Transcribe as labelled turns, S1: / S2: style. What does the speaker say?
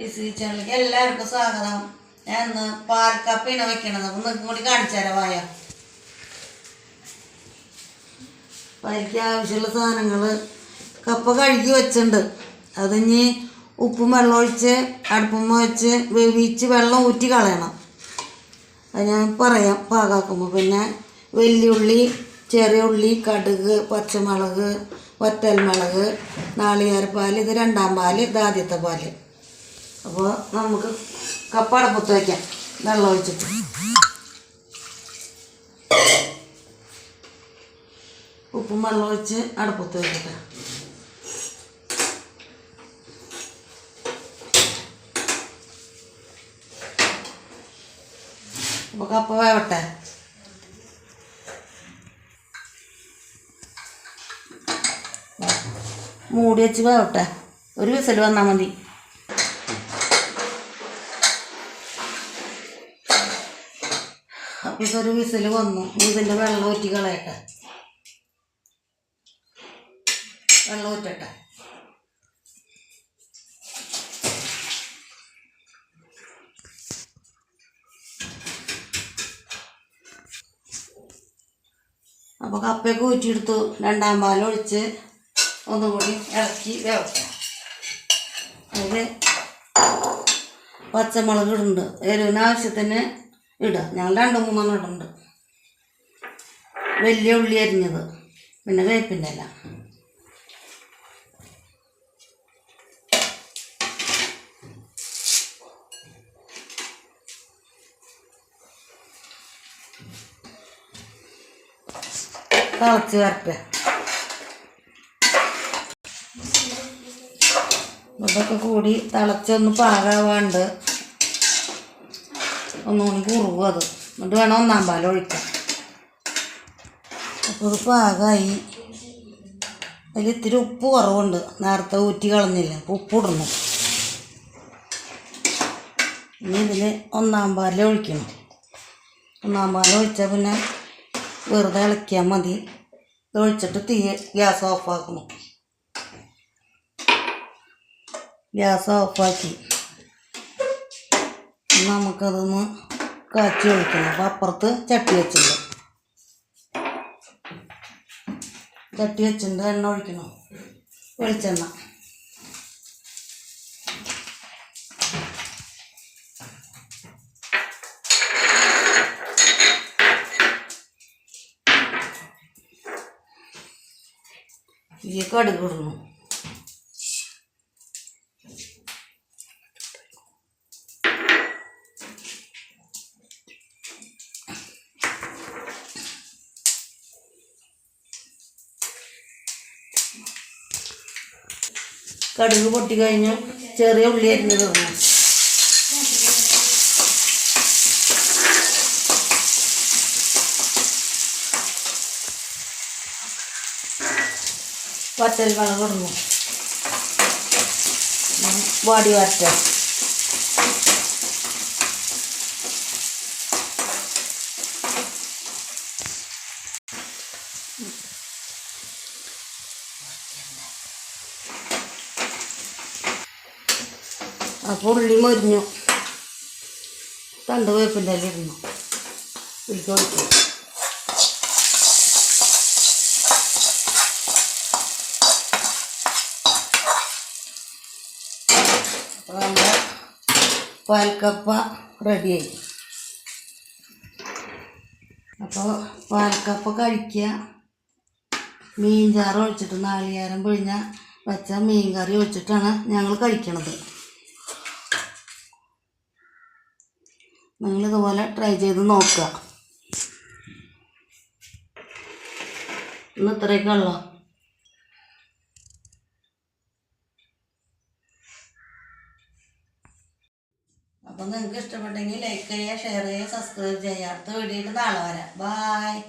S1: ചാനലിലേക്ക് എല്ലാവർക്കും സ്വാഗതം. ഞാൻ ഇന്ന് പാൽക്കപ്പയാണ് വെക്കണത്. അപ്പം നിങ്ങൾക്ക് കൂടി കാണിച്ചു തരാം വായ. പരിക്ക് ആവശ്യമുള്ള സാധനങ്ങൾ കപ്പ കഴുകി വെച്ചിട്ടുണ്ട്. അതിഞ്ഞ് ഉപ്പും വെള്ളം ഒഴിച്ച് അടുപ്പുമ്മ വെച്ച് വേവിച്ച് വെള്ളം ഊറ്റി കളയണം. അത് ഞാൻ പറയാം പാകാക്കുമ്പോൾ പിന്നെ വെല്ലുള്ളി ചെറിയ ഉള്ളി കടുക് പച്ചമുളക് വറ്റൽമുളക് നാളികേരപ്പാൽ ഇത് രണ്ടാം പാൽ ഇത് ആദ്യത്തെ പാൽ. അപ്പോൾ നമുക്ക് കപ്പാട പുത്ത് വയ്ക്കാം വെള്ളം ഒഴിച്ചിട്ട്. ഉപ്പും വെള്ളം ഒഴിച്ച് അടുപ്പത്ത് വയ്ക്കട്ടെ അപ്പോൾ കപ്പ വേവട്ടെ. മൂടി വെച്ച് വേവട്ടെ. ഒരു വിസൽ വന്നാൽ മതി. ഇതൊരു വിസിൽ വന്നു. ഇതിന്റെ വെള്ളം ഊറ്റി കളയട്ടെ. വെള്ളം ഊറ്റട്ടെ. അപ്പോൾ കപ്പയൊക്കെ ഊറ്റിയെടുത്തു. രണ്ടാം പാലം ഒഴിച്ച് ഒന്നുകൂടി ഇളക്കി വേവട്ടെ അതിൽ പച്ചമുളക് ഇടുന്നുണ്ട്. എരിവിന് ആവശ്യത്തിന് ഇടുക ഞങ്ങൾ രണ്ട് മൂന്നെണ്ണം ഇടുന്നുണ്ട്. വലിയ ഉള്ളി അരിഞ്ഞത്. പിന്നെ വേപ്പിന്റെ ഇല. തിളച്ച് വരട്ടെ. ഇതൊക്കെ കൂടി തിളച്ചൊന്ന് പാകാവാണ്ട് ഒന്നുകൂടി കുറുകും അത് എന്നിട്ട് വേണം ഒന്നാം പാൽ ഒഴിക്കാൻ. അപ്പോൾ ഇത് പാകമായി അതിൽ ഇത്തിരി ഉപ്പ് കുറവുണ്ട്. നേരത്തെ ഊറ്റി കളഞ്ഞില്ല അപ്പോൾ ഉപ്പ് ഇടണം. ഇനി ഇതിൽ ഒന്നാം പാൽ ഒഴിക്കണം. ഒന്നാം പാൽ ഒഴിച്ചാൽ പിന്നെ വെറുതെ ഇളക്കിയാൽ മതി. ഇത് ഒഴിച്ചിട്ട് തീ ഗ്യാസ് ഓഫാക്കണം ഗ്യാസ് ഓഫാക്കി നമുക്കതൊന്ന് കാച്ചി ഒഴിക്കണം. അപ്പം അപ്പുറത്ത് ചട്ടി വെച്ചിട്ടുണ്ട്. ചട്ടി വെച്ചിട്ടുണ്ട്. എണ്ണ ഒഴിക്കണം. വെളിച്ചെണ്ണ. ഈ കടുക് ഇടണം. കടുക് പൊട്ടി കഴിഞ്ഞു. ചെറിയ ഉള്ളി അരിഞ്ഞത് ഇടണം വറ്റൽ മുളക് വാടി വറ്റ അപ്പോൾ ഉള്ളി മൊരിഞ്ഞു. തണ്ട് വേപ്പിന്റെ ഇല ഒഴിക്കും. അപ്പോൾ നമ്മുടെ പാൽക്കപ്പ റെഡിയായി അപ്പോൾ പാൽക്കപ്പ കഴിക്കുക. മീൻ ചാറ് ഒഴിച്ചിട്ട് നാളികേരം പിഴിഞ്ഞ വെച്ച മീൻ കറി ഒഴിച്ചിട്ടാണ് ഞങ്ങൾ കഴിക്കണത്. നിങ്ങളിതുപോലെ ട്രൈ ചെയ്ത് നോക്കുക. ഇന്ന് ഇത്രയൊക്കെ അപ്പം നിങ്ങൾക്ക് ഇഷ്ടപ്പെട്ടെങ്കിൽ ലൈക്ക് ചെയ്യുക ഷെയർ ചെയ്യുക സബ്സ്ക്രൈബ് ചെയ്യുക. അടുത്ത വീഡിയോയിൽ നാളെ വരാം. ബായ്